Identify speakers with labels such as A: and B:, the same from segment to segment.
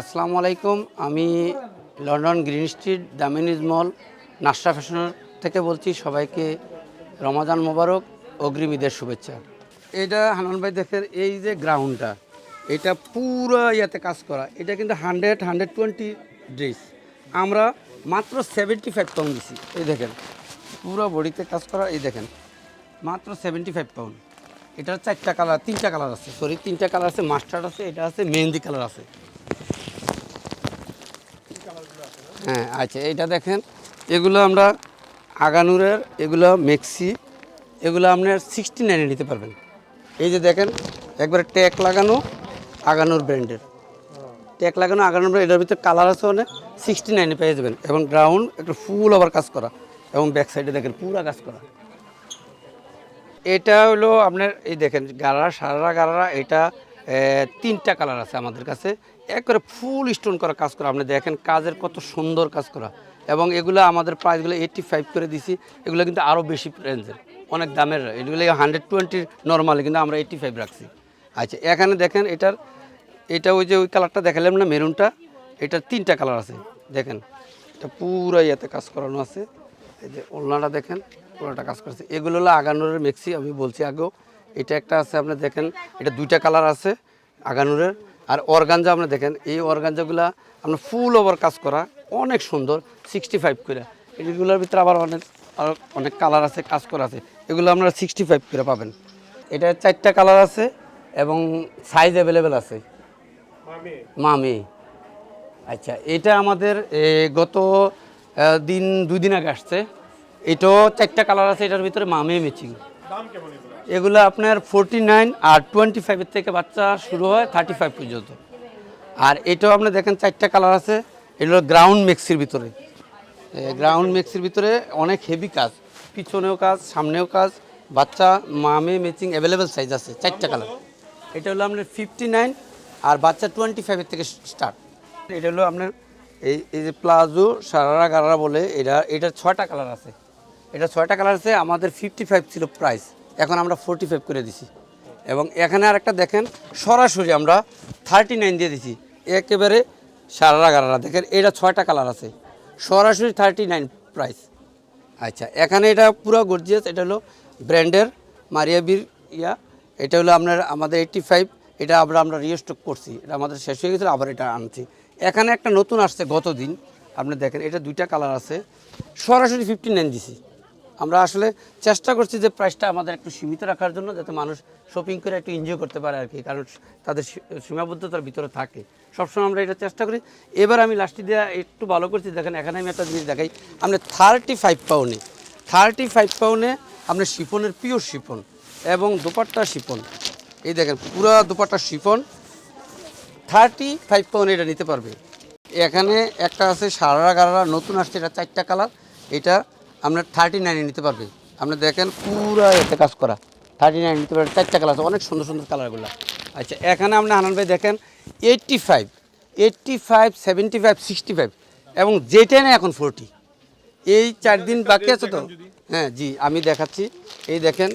A: আসসালামু আলাইকুম। আমি London Green Street Damini's mall, Nasra ফ্যাশনের থেকে বলছি, সবাইকে রমাজান মোবারক, অগ্রিম ঈদের শুভেচ্ছা। এটা হানান ভাই দেখেন, এই যে গ্রাউন্ডটা এটা পুরো ইয়াতে কাজ করা। এটা কিন্তু হান্ড্রেড হান্ড্রেড টোয়েন্টি ড্রেস। আমরা মাত্র সেভেন্টি ফাইভ পাউন্ড দিছি। এই দেখেন, পুরো বডিতে কাজ করা, এই দেখেন, মাত্র সেভেন্টি ফাইভ পাউন্ড। এটার চারটা কালার তিনটা কালার আছে সরি তিনটা কালার আছে মাস্টার্ড আছে এটা আছে মেহেন্দি কালার আছে। হ্যাঁ আচ্ছা এইটা দেখেন এগুলো আমরা আগানুরের এগুলো মেক্সি এগুলো আপনার সিক্সটি নাইনে নিতে পারবেন। এই যে দেখেন একবারে ট্যাক লাগানো আগানুর ব্র্যান্ডের। ট্যাক লাগানো আগানুর brand, এটার ভিতরে কালার আছে অনেক সিক্সটি নাইনে পেয়ে যাবেন। এবং গ্রাউন্ড একটু ফুল ওভার কাজ করা এবং ব্যাক সাইডে দেখেন পুরো কাজ করা। এটা হলো আপনার, এই দেখেন গাড়া সারা গাড়া এটা তিনটা কালার আছে আমাদের কাছে। এক করে ফুল স্টোন করা কাজ করা। আপনি দেখেন কাজের কত সুন্দর কাজ করা। এবং এগুলো আমাদের প্রাইসগুলো এইটটি ফাইভ করে দিছি। এগুলো কিন্তু আরও বেশি রেঞ্জের অনেক দামের। এগুলো হান্ড্রেড টোয়েন্টি নর্মালি কিন্তু আমরা এইটটি ফাইভ রাখছি। আচ্ছা এখানে দেখেন এটার, এটা ওই যে ওই কালারটা দেখালাম না, মেরুনটা? এটার তিনটা কালার আছে। দেখেন, এটা পুরো ইয়েতে কাজ করানো আছে। এই যে ওলনাটা দেখেন। পুরোটা কাজ করছে। এগুলো হলো আগানুরের মেক্সি, আমি বলছি আগেও। এটা একটা আছে, আপনি দেখেন, এটা দুইটা কালার আছে আগানুরের। আর অর্গানজা, আপনি দেখেন, এই অর্গানজাগুলা আপনার ফুল ওভার কাজ করা, অনেক সুন্দর সিক্সটি ফাইভ করে। এগুলোর ভিতরে আবার অনেক অনেক কালার আছে, কাজ করা আছে। এগুলো আপনারা সিক্সটি ফাইভ করে পাবেন। এটা চারটা কালার আছে এবং সাইজ অ্যাভেলেবেল আছে। মামি। আচ্ছা এটা আমাদের গত দিন, দুই দিন আগে আসছে। এটাও চারটা কালার আছে, এটার ভিতরে মামে ম্যাচিং এগুলো আপনার ফোরটি নাইন আর টোয়েন্টি ফাইভের থেকে বাচ্চা শুরু হয় থার্টি ফাইভ পর্যন্ত। আর এটাও আপনি দেখেন চারটা কালার আছে এগুলো গ্রাউন্ড মিক্সির ভিতরে। গ্রাউন্ড মিক্সির ভিতরে অনেক হেভি কাজ, পিছনেও কাজ, সামনেও কাজ, বাচ্চা, মামে ম্যাচিং অ্যাভেলেবেল সাইজ আছে, চারটা কালার এটা হলো আপনার ফিফটি নাইন আর বাচ্চা টোয়েন্টি ফাইভের থেকে স্টার্ট এটা হলো আপনার এই এই যে প্লাজো, সারারা গারারা বলে, এটা এটার ছয়টা কালার আছে। এটা ছয়টা কালার আছে, আমাদের ফিফটি ফাইভ ছিল প্রাইস এখন আমরা ফোরটি ফাইভ করে দিছি। এবং এখানে আর একটা দেখেন, সরাসরি আমরা থার্টি নাইন দিয়ে দিছি। একেবারে সারারা গারারা। দেখেন, এটা ছয়টা কালার আছে। সরাসরি থার্টি নাইন প্রাইস আচ্ছা এখানে এটা পুরো গর্জিয়াস এটা হলো ব্র্যান্ডের মারিয়াবির ইয়া। এটা হলো আপনার, আমাদের এইটটি ফাইভ এটা আমরা আমরা রিস্টক করছি। এটা আমাদের শেষ হয়ে গেছিল আবার এটা আনছি। এখানে একটা নতুন আসছে গত দিন আপনি দেখেন, এটা দুইটা কালার আছে। সরাসরি ফিফটি নাইন দিছি। আমরা আসলে চেষ্টা করছি যে প্রাইসটা আমাদের একটু সীমিত রাখার জন্য, যাতে মানুষ শপিং করে একটু এনজয় করতে পারে আর কি, কারণ তাদের সীমাবদ্ধতার ভিতরে থাকে। সবসময় আমরা এটা চেষ্টা করি। এবার আমি লাস্টে দেওয়া একটু ভালো করছি। দেখেন, এখানে আমি একটা জিনিস দেখাই। আপনি থার্টি ফাইভ পাউনে থার্টি ফাইভ পাউনে আপনার শিফনের পিওর শিফন এবং দুপাট্টা শিফন। এই দেখেন, পুরা dupatta chiffon thirty five pound এটা নিতে পারবে। এখানে একটা আছে সারা গারারা, নতুন আসছে, এটা চারটা কালার। এটা আপনার থার্টি নাইনে নিতে পারবে। আপনি দেখেন পুরো এতে কাজ করা। থার্টি নাইন নিতে পারবে চারটা কালার আছে অনেক সুন্দর সুন্দর কালারগুলো আচ্ছা এখানে আপনি আনন্দ ভাই দেখেন eighty five eighty five seventy five sixty five এবং যেটা না এখন ফোরটি এই চার দিন বাকি আছে তো? হ্যাঁ জি আমি দেখাচ্ছি। এই দেখেন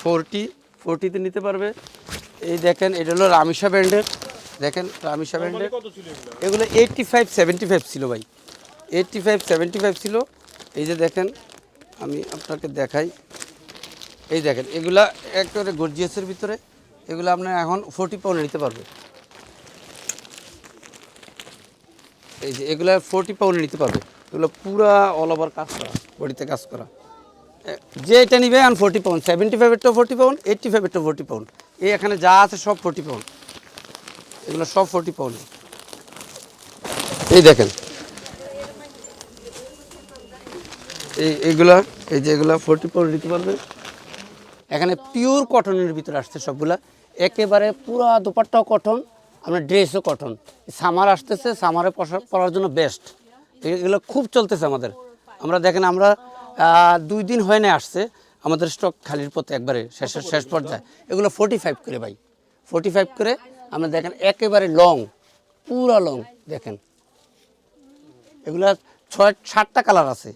A: ফোরটি ফোরটিতে নিতে পারবে। এই দেখেন এটা হলো রামিসা ব্র্যান্ডের। দেখেন রামিসা ব্র্যান্ডের। এগুলো? এইটটি ফাইভ সেভেন্টি ফাইভ ছিল ভাই। এইটটি ফাইভ সেভেন্টি ফাইভ ছিল। এই যে দেখেন, আমি আপনাকে দেখাই। এই দেখেন, এগুলা একেবারে গর্জিয়াসের ভিতরে, এগুলো আপনার এখন ফোরটি পাউন্ড নিতে পারবে। এই যে এগুলো ফোরটি পাউন্ড নিতে পারবে। এগুলো পুরা অল ওভার কাজ করা, বডিতে কাজ করা। যে এটা নিবে আন ফোরটি পাউন্ড সেভেন্টি ফাইভেরটা ফোরটি পাউন্ড এইটটি ফাইভেরটা ফোরটি পাউন্ড এই এখানে যা আছে সব ফোরটি পাউন্ড এগুলো সব ফোরটি পাউন্ড এই দেখেন এই, এইগুলা, এই যে এগুলা ফোরটি পাউন্ড নিতে পারবে। এখানে পিওর কটনের ভিতরে আসছে সবগুলা। একেবারে পুরা দুপাট্টাও কটন আপনার ড্রেসও কটন সামার আসতেছে সামারে পরার জন্য বেস্ট এগুলো খুব চলতেছে আমাদের। আমরা দেখেন, আমরা দুই দিন হয় না আসছে। আমাদের স্টক খালির পথে একবারে শেষের শেষ পর্যায়ে। এগুলো ফোর্টি ফাইভ করে ভাই। ফোর্টি ফাইভ করে আমরা দেখেন, একেবারে লং পুরা লং দেখেন। এগুলা ছয় সাতটা কালার আছে।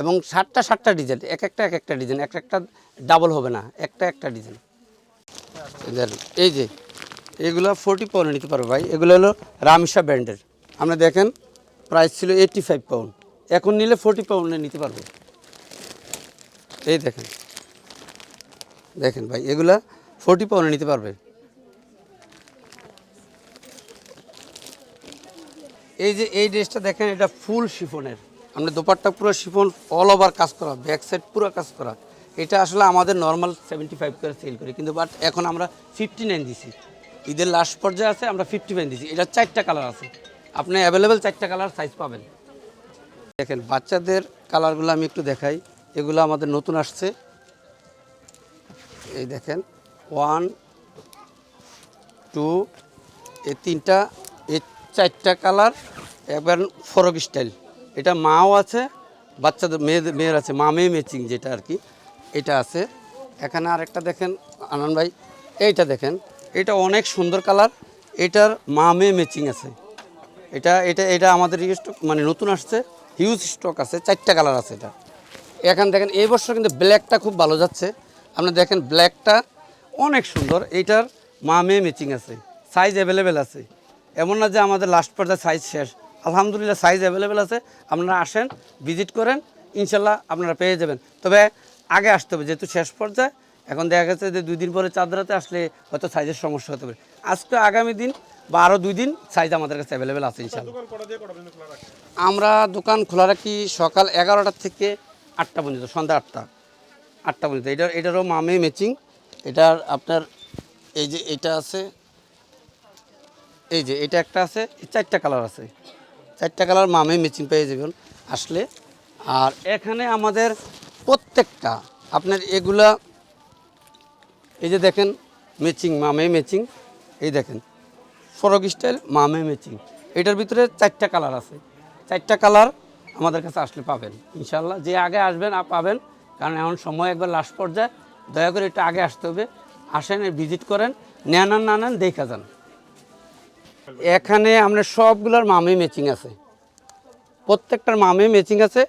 A: এবং সাতটা সাতটা ডিজাইন, এক একটা এক একটা ডিজাইন, এক একটা ডাবল হবে না, একটা একটা ডিজাইন। এই যে, এগুলো ফোর্টি পাউন্ড নিতে পারবে ভাই, এগুলো হলো রামিসা ব্র্যান্ডের। আমরা দেখেন প্রাইস ছিল এইটটি ফাইভ পাউন্ড এখন নিলে ফোর্টি পাউন্ডে নিতে পারবে। এই দেখেন দেখেন ভাই, এগুলা ফোর্টি পাউন্ডে নিতে পারবে। এই যে, এই ড্রেসটা দেখেন, এটা ফুল শিফনের আমরা দোপাট্টা পুরো শিফন অল ওভার কাজ করা ব্যাক সাইড পুরো কাজ করা। এটা আসলে আমাদের নর্মাল সেভেন্টি ফাইভ করে সেল করি, কিন্তু বাট এখন আমরা ফিফটি নাইন দিছি। ঈদের লাস্ট পর্যায়ে আছে, আমরা ফিফটি নাইন দিছি। এটা চারটা কালার আছে। আপনি অ্যাভেলেবেল চারটা কালার সাইজ পাবেন। দেখেন, বাচ্চাদের কালারগুলো আমি একটু দেখাই। এগুলো আমাদের নতুন আসছে। এই দেখেন ওয়ান টু এই তিনটা, এই চারটা কালার একবার ফরক স্টাইল এটা মাও আছে, বাচ্চাদের, মেয়েদের, মেয়ের আছে, মা মেয়ে ম্যাচিং যেটা আর কি, এটা আছে। এখানে আরেকটা দেখেন, আনন্দ ভাই, এইটা দেখেন, এটা অনেক সুন্দর কালার, এটার মা মেয়ে ম্যাচিং আছে। এটা এটা এটা আমাদের স্টক মানে নতুন আসছে হিউজ স্টক আছে, চারটা কালার আছে এটা। এখান দেখেন, এই বছর কিন্তু ব্ল্যাকটা খুব ভালো যাচ্ছে। আপনি দেখেন ব্ল্যাকটা অনেক সুন্দর এইটার মা মেয়ে ম্যাচিং আছে সাইজ অ্যাভেলেবেল আছে। এমন না যে আমাদের লাস্ট পর্যায়ে সাইজ শেষ। আলহামদুলিল্লাহ সাইজ অ্যাভেলেবেল আছে। আপনারা আসেন ভিজিট করেন ইনশাল্লাহ আপনারা পেয়ে যাবেন। তবে আগে আসতে হবে যেহেতু শেষ পর্যায়ে এখন দেখা গেছে যে দুই দিন পরে চাঁদরাতে আসলে হয়তো সাইজের সমস্যা হতে পারে। আজকে আগামী দিন বা আরও দুই দিন সাইজ আমাদের কাছে অ্যাভেলেবেল আছে ইনশাল্লাহ আমরা দোকান খোলা রাখি সকাল এগারোটা থেকে আটটা পর্যন্ত সন্ধ্যা আটটা আটটা পর্যন্ত। এটা এটারও মামে ম্যাচিং এটার আপনার এই যে এটা আছে এই যে এটা একটা আছে চারটা কালার আছে। চারটা কালার মামে মেচিং পেয়ে যাবেন আসলে। আর এখানে আমাদের প্রত্যেকটা, আপনার এগুলা, এই যে দেখেন মেচিং মামে মেচিং এই দেখেন, ফরক স্টাইল মামে মেচিং এটার ভিতরে চারটা কালার আছে। চারটা কালার আমাদের কাছে আসলে পাবেন ইনশাল্লাহ যে আগে আসবেন পাবেন, কারণ এখন সময় একবার লাস্ট পর্যায়ে। দয়া করে এটা আগে আসতে হবে, আসেন ভিজিট করেন, নেন আর না নেন, দেখা যান। এখানে আমরা সবগুলোর মামে ম্যাচিং আছে। প্রত্যেকটার মামে ম্যাচিং আছে।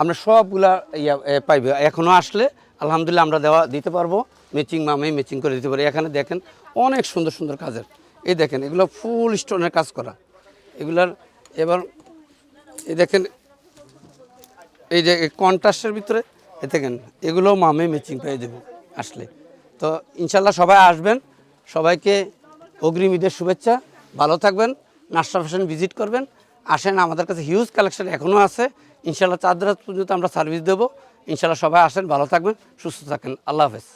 A: আমরা সবগুলা ইয়া পাইবে। এখনও আসলে আলহামদুলিল্লাহ আমরা দেওয়া দিতে পারব। ম্যাচিং মামে ম্যাচিং করে দিতে পারি। এখানে দেখেন অনেক সুন্দর সুন্দর কাজের। এই দেখেন, এগুলো ফুল স্টোনের কাজ করা। এগুলার এবার এই দেখেন, এই যে কন্ট্রাস্টের ভিতরে এ দেখেন এগুলো মামে ম্যাচিং পেয়ে দেবো আসলে। তো ইনশাল্লাহ সবাই আসবেন। সবাইকে অগ্রিম ঈদের শুভেচ্ছা। ভালো থাকবেন নাস্তা ফ্যাশন ভিজিট করবেন। আসেন, আমাদের কাছে হিউজ কালেকশন এখনও আছে। ইনশাল্লাহ চার রাত পর্যন্ত আমরা সার্ভিস দেবো। ইনশাল্লাহ সবাই আসেন, ভালো থাকবেন, সুস্থ থাকেন। আল্লাহ হাফেজ।